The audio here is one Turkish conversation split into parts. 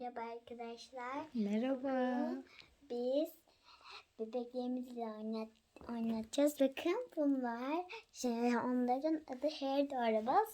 Merhaba arkadaşlar. Merhaba. Biz bebeklerimizle oynat, oynatacağız. Bakın bunlar. Şimdi onların adı Hair Arabas.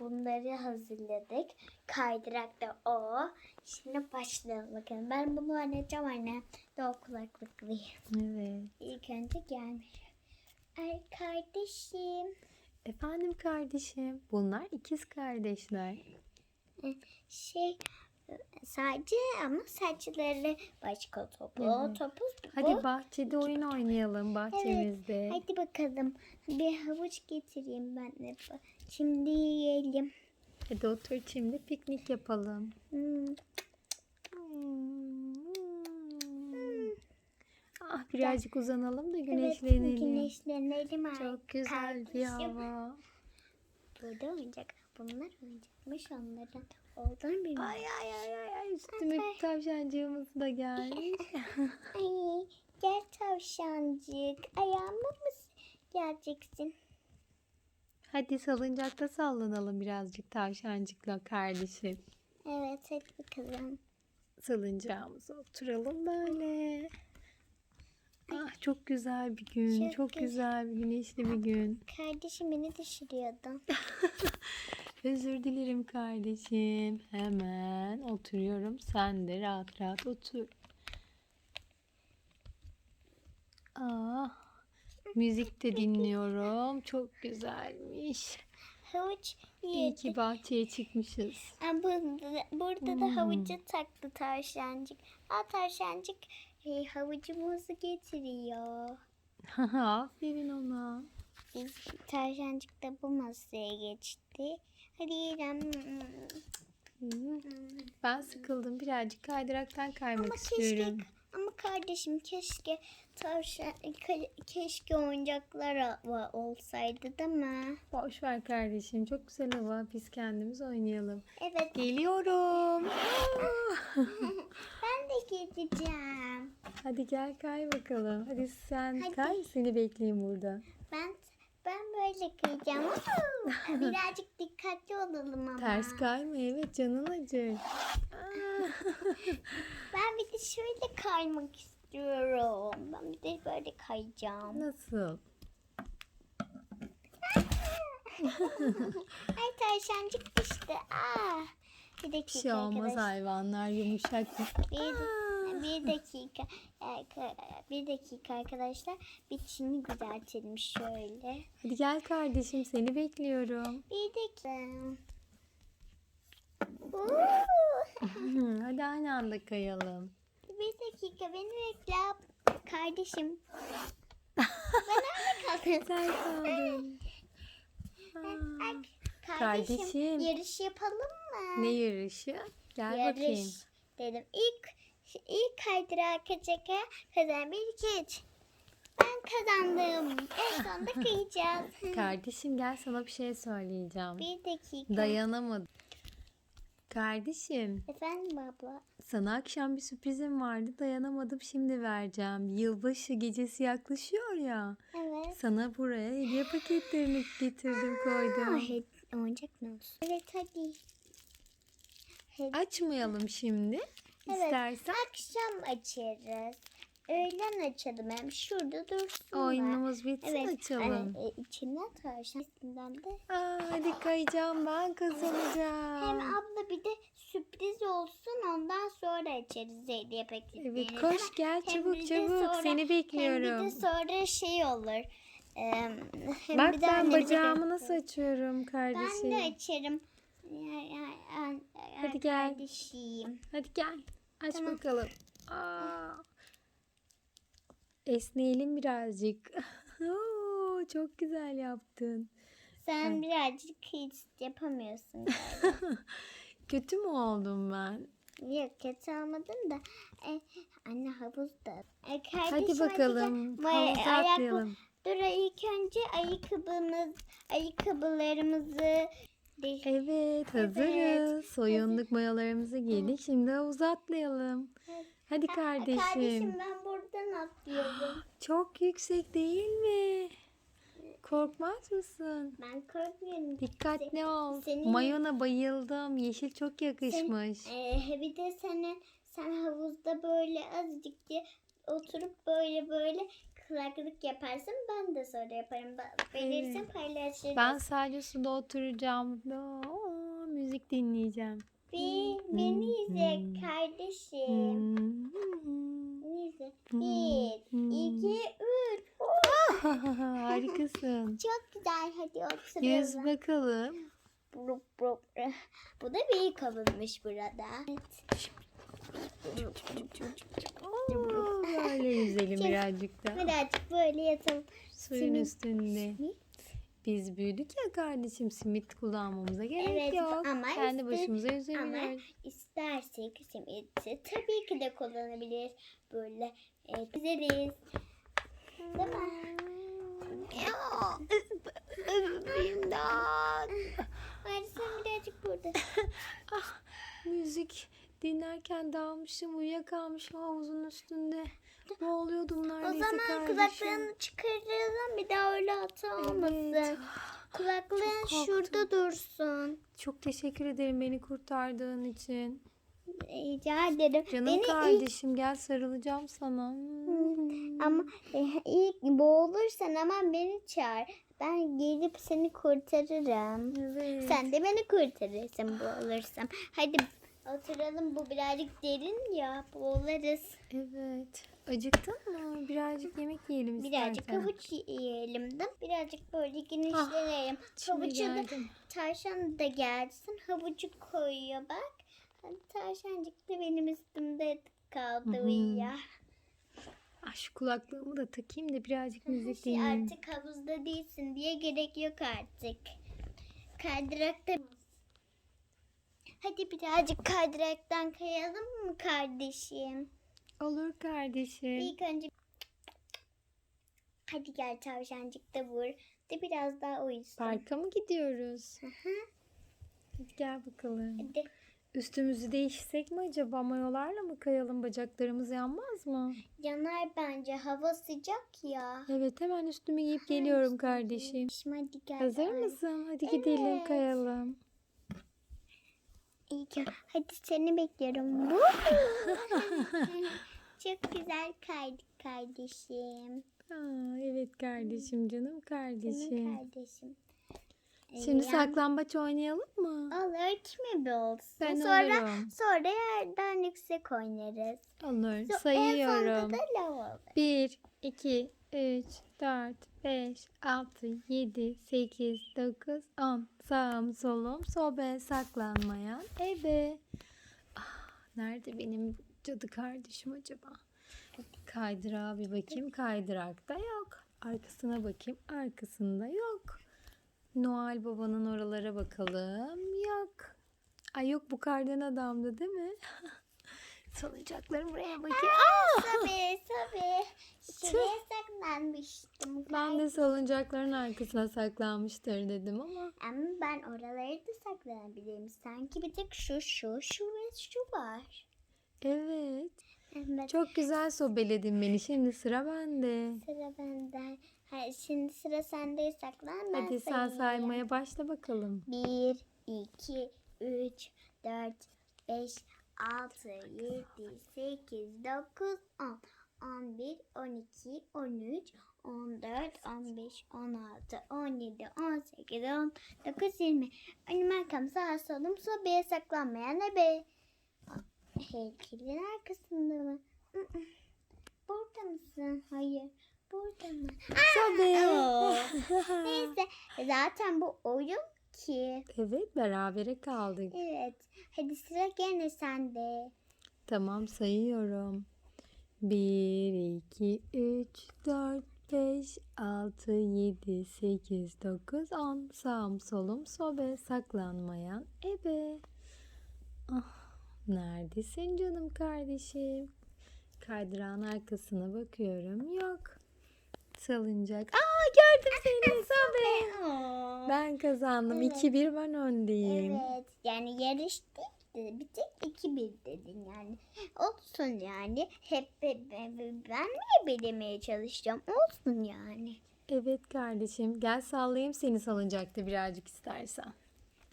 Bunları hazırladık. Kaydırak da o. Şimdi başlayalım bakın. Ben bunu oynayacağım anne. Doğu kulaklıklıyım. Evet. İlk önce gelmiş. Ay kardeşim. Efendim kardeşim. Bunlar ikiz kardeşler. Şey sadece ama saçları başka topu. Evet. Topu bu. Hadi bahçede oyun oynayalım bahçemizde. Hadi bakalım. Bir havuç getireyim ben de. Şimdi yiyelim. Hadi otur şimdi piknik yapalım. Hmm. Ah birazcık uzanalım da Evet, güneşlenelim. güneşlenelim Çok güzel bir arkadaşım. hava. Burada oyuncak. Bunlar oyuncakmış onların. Oradan bir Ay ay ay ay ay üstüme Ay. tavşancığımız da gelmiş. Ay, gel tavşancık. Ayağıma mı geleceksin? Hadi salıncakta sallanalım birazcık tavşancıkla kardeşim. Evet hadi bakalım. Salıncağımıza oturalım böyle. Ah çok güzel bir gün. Çok Çok, güzel. güzel bir güneşli bir gün. Kardeşim beni düşürüyordu. Özür dilerim kardeşim. Hemen oturuyorum. Sen de rahat rahat otur. Ah, müzik de dinliyorum. Çok güzelmiş. Havuç İyi yedik. ki bahçeye çıkmışız. Aa, Burada, burada da Hmm. havucu taktı tavşancık. Aa tavşancık e, havucumuzu getiriyor. Aferin ona. Biz tavşancık da bu masaya geçti. Hadi yiyelim. Ben sıkıldım. Birazcık kaydıraktan kaymak Ama istiyorum. keşke ama kardeşim keşke tavşan ke- keşke oyuncaklar olsaydı değil mi? Boş ver kardeşim. Çok güzel hava. Biz kendimiz oynayalım. Evet Geliyorum. ben de gideceğim. Hadi gel kay bakalım. Hadi sen Hadi. kay. Seni bekleyeyim burada. Ben ben böyle kayacağım. Woohoo! Birazcık dikkatli olalım ama. Ters kayma. Evet canın acır. Ben bir de şöyle kaymak istiyorum. Ben bir de böyle kayacağım. Nasıl? Ay tavşancık düştü. Aa. Bir Bir dakika şey olmaz hayvanlar yumuşak. Bir, bir dakika. Bir dakika arkadaşlar. Bir çini düzeltelim şöyle. Hadi gel kardeşim seni bekliyorum. Bir dakika. Hadi aynı anda kayalım. Bir dakika beni bekle. Kardeşim. ben nerede kaldım? Sen kaldın. Kardeşim, Kardeşim. yarış yapalım mı? Ne yarışı? Gel yarış bakayım. dedim. İlk ilk kaydırağı kaçaka kazan bir üç. Ben kazandım. En sonunda kayacağız. Kardeşim gel sana bir şey söyleyeceğim. bir dakika. Dayanamadım. Kardeşim Efendim abla. sana akşam bir sürprizim vardı dayanamadım şimdi vereceğim. Yılbaşı gecesi yaklaşıyor ya. Evet. Sana buraya hediye paketlerini getirdim koydum. Aa, oyuncak mı olsun? Evet. Hadi. Açmayalım şimdi. Evet. İstersen Akşam açarız. Öğlen açalım hem şurada dursun. oyunumuz bitsin Evet. açalım. E, içinden tavşan üstünden de. Aa, hadi kayacağım ben kazanacağım. Hem abla bir de sürpriz olsun ondan sonra açarız hediye paketlerini. Evet koş gel Hem çabuk çabuk sonra- seni Hem bir bekliyorum. de sonra şey olur. Ee, hem Bak bir ben bacağımı nasıl açıyorum kardeşim. Ben de açarım. Hadi gel. Kardeşim. Hadi gel. Aç Tamam. bakalım. Aa. Esneyelim birazcık. Oo, çok güzel yaptın. Sen Evet. birazcık hiç yapamıyorsun. Kötü mü oldum ben? Yok kötü olmadın da. E, anne havuzda. E, Hadi bakalım. Vay, Havuza ayakkabı- atlayalım. Dur ilk önce ayakkabımız, ayakkabılarımızı de- Evet hazırız. Soyunduk mayolarımızı giydik. Şimdi havuza atlayalım. Evet. Hadi Ha, kardeşim. Kardeşim ben buradan atlıyorum. Çok yüksek değil mi? Korkmaz mısın? Ben korkmuyorum. Dikkatli ol. senin- Mayona bayıldım. Yeşil çok yakışmış. Ee, bir de senin sen havuzda böyle azıcık diye oturup böyle böyle kulaklık yaparsın. Ben de sonra yaparım. Belirsin Evet. paylaşırız. Ben sadece suda oturacağım. Aa, müzik dinleyeceğim. Bir, Hmm, beni izle hmm. kardeşim. Hmm. İzle. Hmm, Bir, hmm. iki, üç. Harikasın. Çok güzel. Hadi oturalım. Yüz bakalım. Brup, brup. Bu da büyük havuzmuş burada. Evet. Oo, Böyle yüzelim birazcık da. Birazcık böyle yatalım. Suyun Simit. üstünde. Biz büyüdük ya kardeşim simit kullanmamıza gerek Evet, yok. ama Kendi işte- başımıza Ama yüzebiliriz. istersek simiti tabii ki de kullanabiliriz. Böyle e, güzeliz. Değil mi? İmdat. Hadi sen birazcık burada. Müzik dinlerken dalmışım, uyuyakalmışım havuzun üstünde. Boğuluyordum o neredeyse zaman kardeşim. kulaklarını çıkarırım bir daha öyle hata olmasın. Evet. Kulaklığın Çok korktum. şurada dursun. Çok teşekkür ederim beni kurtardığın için. Rica ederim. Canım Beni ilk kardeşim gel sarılacağım sana. ama e, ilk boğulursan ama beni çağır. Ben gelip seni kurtarırım. Evet. Sen de beni kurtarırsın boğulursam. Hadi oturalım bu birazcık derin ya boğuluruz. Evet. Acıktın mı? Birazcık yemek yiyelim Birazcık istersen. havuç yiyelim de birazcık böyle güneşlenelim. Şimdi Havucu da tavşan da gelsin. Havucu koyuyor bak. Tavşancık da benim üstümde kaldı Hı hı. uyuyor. Ah, şu kulaklığımı da takayım da birazcık müzik Şey, dinleyeyim. artık havuzda değilsin diye gerek yok artık. Kaydırakta Hadi birazcık kaydıraktan kayalım mı kardeşim? Olur kardeşim. İlk önce Hadi gel tavşancık da vur. De biraz daha uyusun. Parka mı gidiyoruz? Hı hı. Hadi gel bakalım. Hadi. Üstümüzü değişsek mi acaba? Mayolarla mı kayalım? Bacaklarımız yanmaz mı? Yanar bence hava sıcak ya. Evet hemen üstümü giyip geliyorum kardeşim. Hadi gel. Hazır mısın? Hadi gidelim Evet. kayalım. İyi ki. Hadi seni bekliyorum. Çok güzel kaydık kardeşim. Aa, evet kardeşim canım Canım kardeşim. kardeşim. Şimdi Ee, saklambaç oynayalım mı? Olur kimi bir olsun. Ben sonra olurum. sonra yerden yüksek oynarız. Olur. So- En Sayıyorum. sonunda da lav olur. 1, 2, 3, 4, 5, 6, 7, 8, 9, 10. Sağım solum sobe saklanmayan ebe. Ah, nerede benim cadı kardeşim acaba? Kaydırağa bir bakayım. Kaydırakta yok. Arkasına bakayım. Arkasında yok. Noel babanın oralara bakalım. Yok. Ay yok bu kardan adamdı değil mi? Salıncaklarım buraya bakayım. Tabii tabii. Şuraya saklanmıştım. Ben de salıncakların arkasına saklanmıştır dedim ama. Ama ben oraları da saklanabilirim. Sanki bir tek şu şu şu ve şu var. Evet. Evet. Çok güzel sobeledin beni. Şimdi sıra bende. Sıra benden. Hayır, şimdi sıra sende saklan. Ben Hadi sen saymaya başla bakalım. 1, 2, 3, 4, 5, 6, 7, 8, 9, 10, 11, 12, 13, 14, 15, 16, 17, 18, 19, 20. Önüm arkam sağ solum sobaya saklanmayan ebe. Heykelin arkasında mı? Burada mısın? Hayır. Burada mı? Sobe. Oo. Neyse zaten bu oyun ki. evet berabere kaldık. Evet. Hadi sıra gene sende. Tamam sayıyorum. 1, 2, 3, 4, 5, 6, 7, 8, 9, 10. Sağım solum sobe saklanmayan ebe. Ah, neredesin canım kardeşim? Kaydırağın arkasına bakıyorum. Yok. Salıncak. Aa gördüm seni sobe. Oo. Ben kazandım. Evet. 2-1 ben öndeyim. Evet. Yani yarış değil de bir tek iki bir dedin yani. Olsun yani. Hep be- be- be- ben niye bilemeye çalışacağım? Olsun yani. Evet kardeşim. Gel sallayayım seni salıncakta birazcık istersen.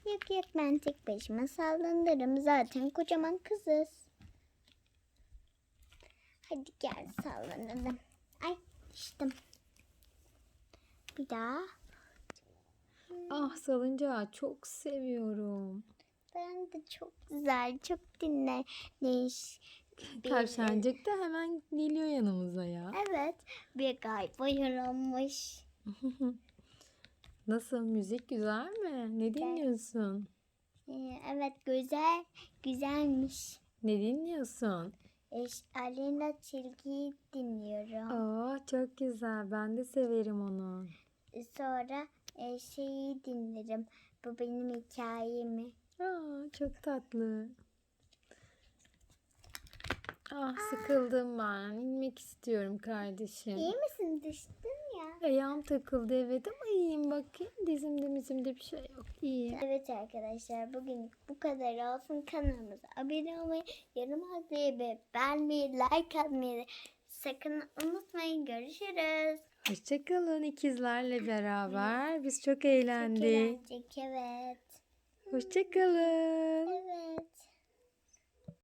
Yok yok ben tek başıma sallanırım. Zaten kocaman kızız. Hadi gel sallanalım. Ay düştüm. Bir daha. Ah salıncağı çok seviyorum. Ben de çok güzel, çok dinleyiş. Bir- Tavşancık da hemen geliyor yanımıza ya. Evet, bir galiba yorulmuş. Nasıl müzik güzel mi? Ne dinliyorsun? Ee, Evet, güzel, güzelmiş. Ne dinliyorsun? Eş, Alena Çilgi'yi dinliyorum. Aa çok güzel. Ben de severim onu. Sonra e, şeyi dinlerim. Bu benim hikayemi. Aa çok tatlı. Ah sıkıldım ben. İnmek istiyorum kardeşim. İyi misin? Düştün ya. Ayağım takıldı evet ama iyiyim bakayım. Dizimde mizimde bir şey yok. İyiyim. Evet arkadaşlar bugün bu kadar olsun. Kanalımıza abone olmayı, yorum atmayı ve beğenmeyi, like atmayı sakın unutmayın. Görüşürüz. Hoşçakalın ikizlerle beraber. Biz çok Çok eğlendik. Evet. Hoşçakalın. Evet.